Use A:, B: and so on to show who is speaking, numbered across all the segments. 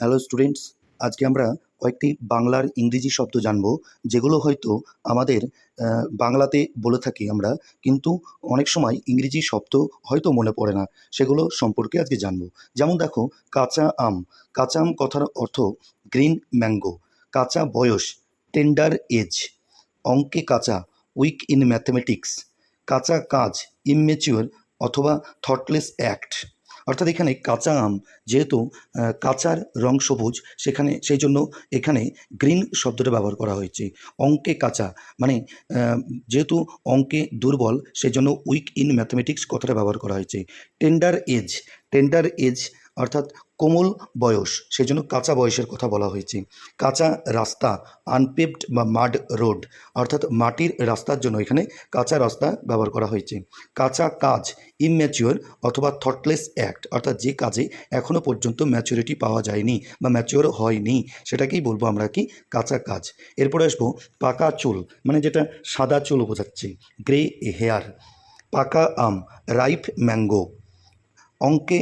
A: Hello students আজকে আমরা কয়েকটি বাংলার ইংরেজি শব্দ জানব, যেগুলো হয়তো আমাদের বাংলাতে বলে থাকি আমরা, কিন্তু অনেক সময় ইংরেজি শব্দ হয়তো মনে পড়ে না, সেগুলো সম্পর্কে আজকে জানব। যেমন দেখো, কাঁচা আম। কাঁচা আম কথার অর্থ গ্রিন ম্যাঙ্গো কাঁচা বয়স টেন্ডার এজ অঙ্কে কাঁচা উইক ইন ম্যাথমেটিক্স কাঁচা কাজ ইমমেচিওর অথবা থটলেস অ্যাক্ট অর্থাৎ এখানে কাঁচা আম যেহেতু কাঁচার রং সবুজ, সেখানে, সেই জন্য এখানে গ্রিন শব্দটা ব্যবহার করা হয়েছে। অঙ্কে কাঁচা মানে যেহেতু অঙ্কে দুর্বল সেই জন্য উইক ইন ম্যাথমেটিক্স কথাটা ব্যবহার করা হয়েছে। টেন্ডার এজ টেন্ডার এজ অর্থাৎ কোমল বয়স সেই জন্য কাঁচা বয়সের কথা বলা হয়েছে। কাঁচা রাস্তা আনপেভড বা মাড রোড অর্থাৎ মাটির রাস্তার জন্য এখানে কাঁচা রাস্তা ব্যবহার করা হয়েছে। কাঁচা কাজ ইম্যাচিওর অথবা থটলেস অ্যাক্ট অর্থাৎ যে কাজে এখনও পর্যন্ত ম্যাচুরিটি পাওয়া যায়নি বা ম্যাচিওর হয়নি, সেটাকেই বলব আমরা কি কাঁচা কাজ। এরপরে আসব পাকা চুল মানে যেটা সাদা চুল বোঝাচ্ছে গ্রে হেয়ার পাকা আম রাইপ ম্যাঙ্গো অঙ্কে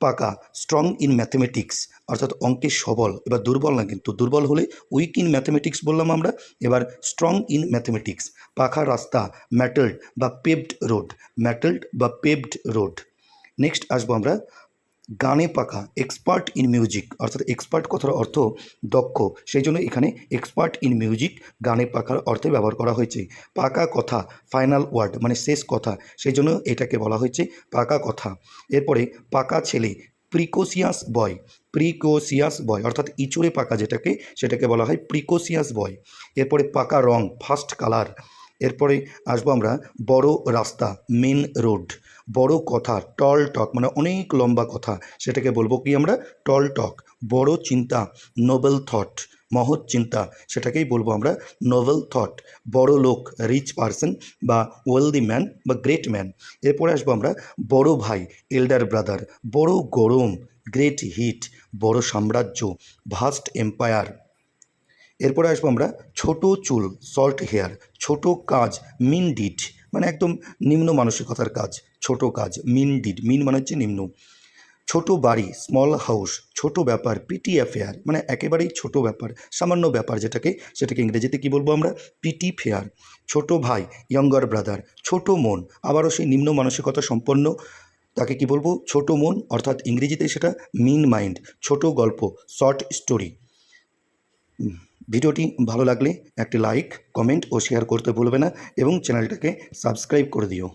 A: পাকা স্ট্রং ইন ম্যাথমেটিক্স অর্থাৎ অঙ্কে সবল। এবার দুর্বল না কিন্তু, দুর্বল হলে উইক ইন ম্যাথমেটিক্স বললাম আমরা, এবার স্ট্রং ইন ম্যাথমেটিক্স পাকা রাস্তা ম্যাটেলড বা পেভড রোড ম্যাটেল্ড বা পেভড রোড নেক্সট আসব আমরা গানে পাকা এক্সপার্ট ইন মিউজিক অর্থাৎ এক্সপার্ট কথার অর্থ দক্ষ, সেই জন্য এখানে এক্সপার্ট ইন মিউজিক গানে পাকার অর্থে ব্যবহার করা হয়েছে। পাকা কথা ফাইনাল ওয়ার্ড মানে শেষ কথা, সেই জন্য এটাকে বলা হয়েছে পাকা কথা। এরপরে পাকা ছেলে প্রিকোসিয়াস বয় প্রিকোসিয়াস বয় অর্থাৎ ইঁচড়ে পাকা যেটাকে, সেটাকে বলা হয় প্রিকোসিয়াস বয় এরপরে পাকা রং ফার্স্ট কালার এরপরে আসব আমরা বড় রাস্তা মেন রোড বড় কথা টল টক মানে অনেক লম্বা কথা, সেটাকে বলব কি আমরা? টল টক বড় চিন্তা নোবেল থট মহৎ চিন্তা, সেটাকেই বলব আমরা নোবেল থট বড় লোক রিচ পারসন বা ওয়েলদি ম্যান বা গ্রেট ম্যান এরপরে আসব আমরা বড় ভাই এল্ডার ব্রাদার বড় গরম গ্রেট হিট বড় সাম্রাজ্য ভাস্ট এম্পায়ার এরপরে আসব আমরা ছোট চুল সল্ট হেয়ার ছোট কাজ মিন ডিড মানে একদম নিম্ন মানসিকতার কাজ, ছোট কাজ মিন ডিড মিন মানে হচ্ছে নিম্ন। ছোট বাড়ি স্মল হাউস ছোট ব্যাপার পিটি অ্যাফেয়ার মানে একেবারেই ছোট ব্যাপার, সামান্য ব্যাপার যেটাকে, সেটাকে ইংরেজিতে কি বলব আমরা? পিটি ফেয়ার ছোট ভাই ইয়ঙ্গার ব্রাদার ছোট মন, আবারও সেই নিম্ন মানসিকতা সম্পন্ন, তাকে কি বলব? ছোট মন, অর্থাৎ ইংরেজিতে সেটা মিন মাইন্ড ছোট গল্প শর্ট স্টোরি ভিডিওটি ভালো লাগলে একটি লাইক, কমেন্ট ও শেয়ার করতে ভুলবে না এবং চ্যানেলটাকে সাবস্ক্রাইব করে দিও।